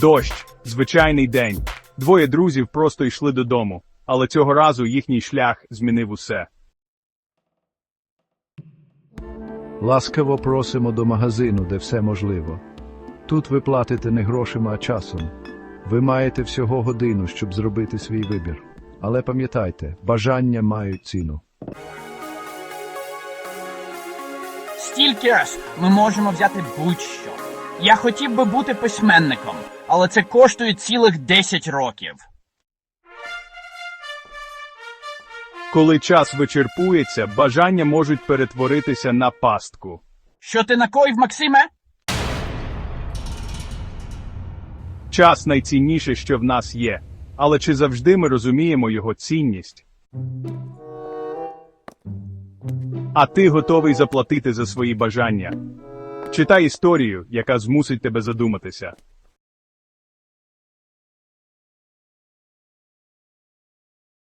Дощ, звичайний день. Двоє друзів просто йшли додому, але цього разу їхній шлях змінив усе. Ласкаво просимо до магазину, де все можливо. Тут ви платите не грошима, а часом. Ви маєте всього годину, щоб зробити свій вибір. Але пам'ятайте, бажання мають ціну. Стільки ж ми можемо взяти будь-що. Я хотів би бути письменником, але це коштує цілих 10 років. Коли час вичерпується, бажання можуть перетворитися на пастку. Що ти накоїв, Максиме? Час найцінніше, що в нас є. Але чи завжди ми розуміємо його цінність? А ти готовий заплатити за свої бажання? Читай історію, яка змусить тебе задуматися.